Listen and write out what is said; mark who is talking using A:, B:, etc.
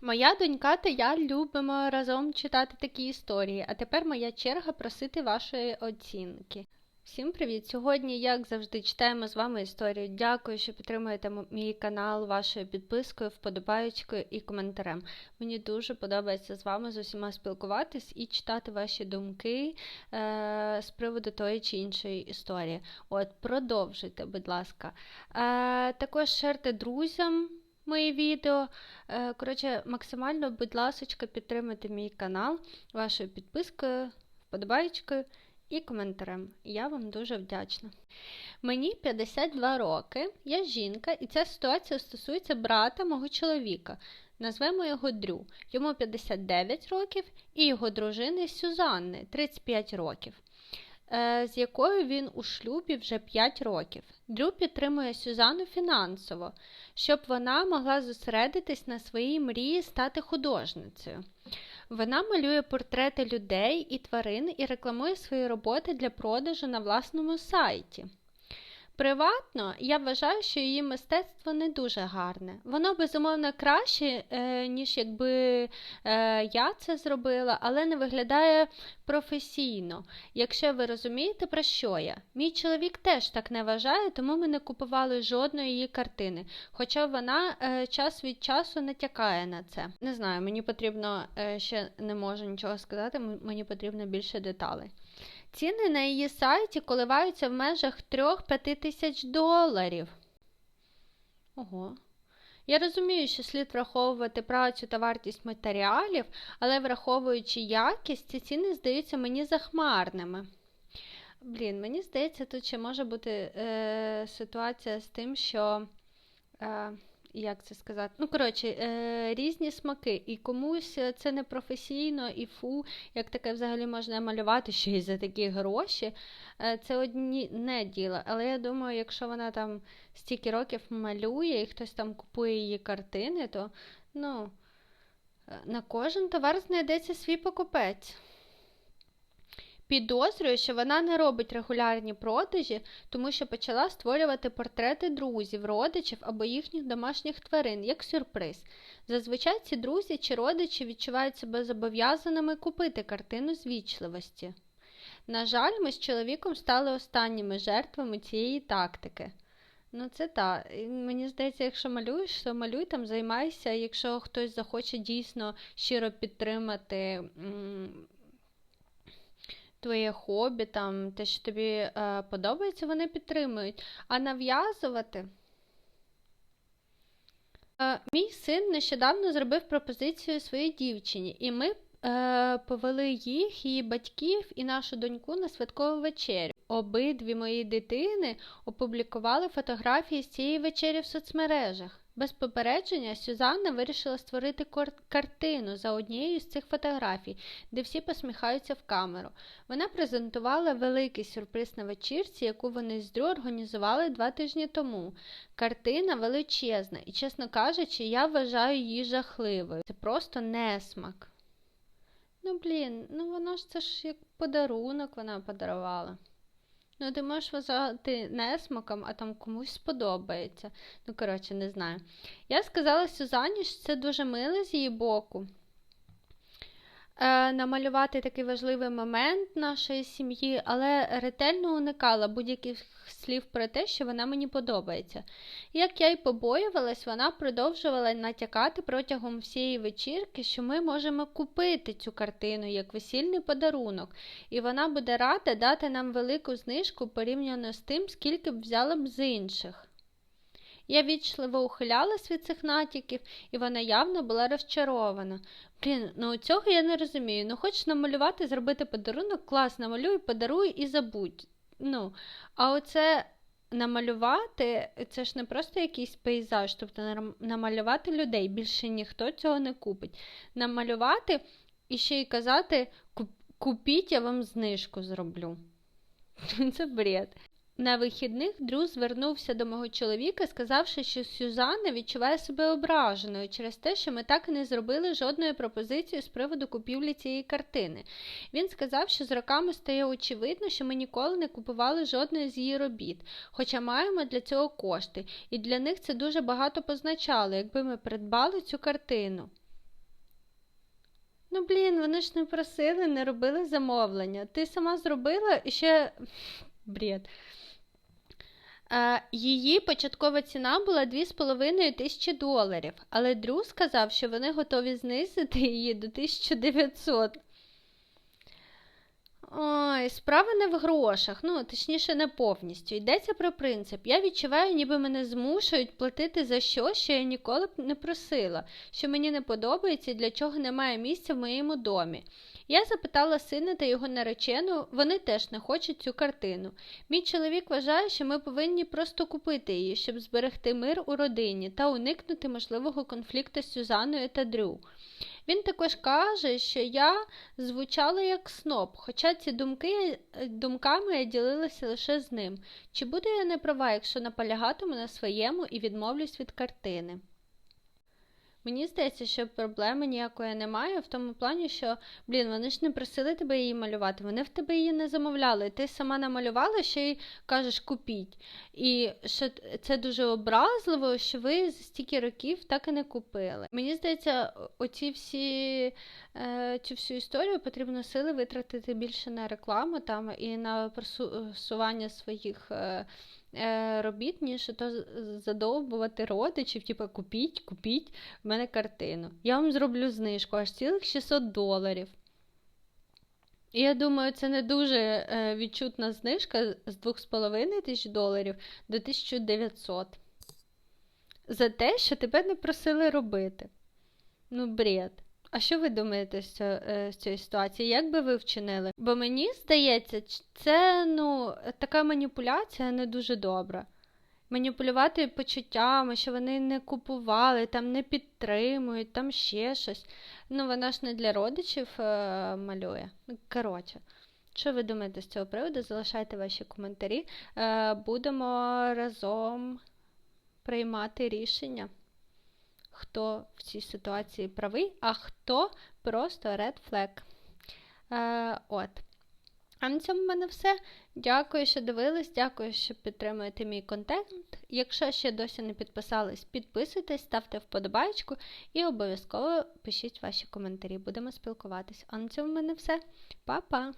A: Моя донька та я любимо разом читати такі історії, а тепер моя черга просити вашої оцінки. Всім привіт! Сьогодні, як завжди, читаємо з вами історію. Дякую, що підтримуєте мій канал вашою підпискою, вподобаючкою і коментарем. Мені дуже подобається з вами з усіма спілкуватись і читати ваші думки е- з приводу тої чи іншої історії. От, продовжуйте, будь ласка. Е- Також шерте друзям мої відео. Е, коротше, максимально, будь ласка, підтримайте мій канал вашою підпискою, вподобайкою і коментарем. Я вам дуже вдячна. Мені 52 роки, я жінка, і ця ситуація стосується брата мого чоловіка. Назвемо його Дрю. Йому 59 років і його дружини Сюзанни 35 років. Е, з якою він у шлюбі вже 5 років. Дрю підтримує Сюзанну фінансово, щоб вона могла зосередитись на своїй мрії стати художницею. Вона малює портрети людей і тварин і рекламує свої роботи для продажу на власному сайті. Приватно, я вважаю, що її мистецтво не дуже гарне. Воно, безумовно, краще, е, ніж якби е, я це зробила, але не виглядає професійно. Якщо ви розумієте, про що я. Мій чоловік теж так не вважає, тому ми не купували жодної її картини. Хоча вона е, час від часу натякає на це. Не знаю, мені потрібно ще не можу нічого сказати, мені потрібно більше деталей. Ціни на її сайті коливаються в межах 3-5 тисяч доларів. Ого. Я розумію, що слід враховувати працю та вартість матеріалів, але враховуючи якість, ці ціни здаються мені захмарними. Блін, мені здається, тут ще може бути е, ситуація з тим, що. Е, як це сказати? Ну, коротше, е, різні смаки. І комусь це не професійно, і фу, як таке взагалі можна малювати ще й за такі гроші. Е, це одні не діло. Але я думаю, якщо вона там стільки років малює і хтось там купує її картини, то ну, е, на кожен товар знайдеться свій покупець. Підозрюю, що вона не робить регулярні продажі, тому що почала створювати портрети друзів, родичів або їхніх домашніх тварин як сюрприз. Зазвичай ці друзі чи родичі відчувають себе зобов'язаними купити картину з вічливості. На жаль, ми з чоловіком стали останніми жертвами цієї тактики. Ну, це так. Мені здається, якщо малюєш, то малюй там, займайся. Якщо хтось захоче дійсно щиро підтримати твоє хобі, там, те, що тобі е, подобається, вони підтримують. А нав'язувати. Е, мій син нещодавно зробив пропозицію своїй дівчині, і ми е, повели їх, її батьків і нашу доньку на святкову вечерю. Обидві мої дитини опублікували фотографії з цієї вечері в соцмережах. Без попередження Сюзанна вирішила створити картину за однією з цих фотографій, де всі посміхаються в камеру. Вона презентувала великий сюрприз на вечірці, яку вони з Дрю організували два тижні тому. Картина величезна, і, чесно кажучи, я вважаю її жахливою. Це просто несмак. Ну, блін, ну воно ж це ж як подарунок вона подарувала. Ну, ти можеш вважати несмаком, а там комусь сподобається. Ну, коротше, не знаю. Я сказала Сюзанні, що це дуже мило з її боку намалювати такий важливий момент нашої сім'ї, але ретельно уникала будь-яких слів про те, що вона мені подобається. Як я й побоювалась, вона продовжувала натякати протягом всієї вечірки, що ми можемо купити цю картину як весільний подарунок, і вона буде рада дати нам велику знижку порівняно з тим, скільки б взяла б з інших. Я вічливо ухилялась від цих натяків, і вона явно була розчарована. Блін, ну цього я не розумію. Ну, хочеш намалювати, зробити подарунок, клас, намалюй, подаруй і забудь. Ну, А оце намалювати це ж не просто якийсь пейзаж, тобто намалювати людей, більше ніхто цього не купить. Намалювати і ще й казати, купіть, я вам знижку зроблю. Це бред. На вихідних Дрю звернувся до мого чоловіка, сказавши, що Сюзанна відчуває себе ображеною через те, що ми так і не зробили жодної пропозиції з приводу купівлі цієї картини. Він сказав, що з роками стає очевидно, що ми ніколи не купували жодної з її робіт, хоча маємо для цього кошти, і для них це дуже багато позначало, якби ми придбали цю картину. Ну, блін, вони ж не просили, не робили замовлення. Ти сама зробила і ще. Бред. Е, Її початкова ціна була 2,5 тисячі доларів, але Дрю сказав, що вони готові знизити її до 1900. Ой, справа не в грошах, ну, точніше, не повністю. Йдеться про принцип. Я відчуваю, ніби мене змушують платити за щось, що я ніколи б не просила, що мені не подобається і для чого немає місця в моєму домі. Я запитала сина та його наречену, вони теж не хочуть цю картину. Мій чоловік вважає, що ми повинні просто купити її, щоб зберегти мир у родині та уникнути можливого конфлікту з Сюзаною та Дрю. Він також каже, що я звучала як сноб, хоча ці думки, думками я ділилася лише з ним. Чи буду я не права, якщо наполягатиму на своєму і відмовлюсь від картини? Мені здається, що проблеми ніякої немає в тому плані, що, блін, вони ж не просили тебе її малювати, вони в тебе її не замовляли. Ти сама намалювала, ще й кажеш купіть. І що це дуже образливо, що ви за стільки років так і не купили. Мені здається, оці всі е, цю всю історію потрібно сили витратити більше на рекламу там і на просування своїх. Е, робіт, ніж то задовбувати родичів, типу купіть, купіть в мене картину. Я вам зроблю знижку аж цілих 600 доларів. І я думаю, це не дуже е, відчутна знижка з 2,5 тисяч доларів до 1900. За те, що тебе не просили робити. Ну, бред. А що ви думаєте з, цього, е, з цієї ситуації? Як би ви вчинили? Бо мені здається, це ну, така маніпуляція не дуже добра. Маніпулювати почуттями, що вони не купували, там не підтримують, там ще щось. Ну, вона ж не для родичів е, малює. Ну, Коротше, що ви думаєте з цього приводу? Залишайте ваші коментарі. Е, будемо разом приймати рішення хто в цій ситуації правий, а хто просто red flag. Е, от. А на цьому в мене все. Дякую, що дивились, дякую, що підтримуєте мій контент. Якщо ще досі не підписались, підписуйтесь, ставте вподобайку і обов'язково пишіть ваші коментарі. Будемо спілкуватись. А на цьому в мене все. Па-па!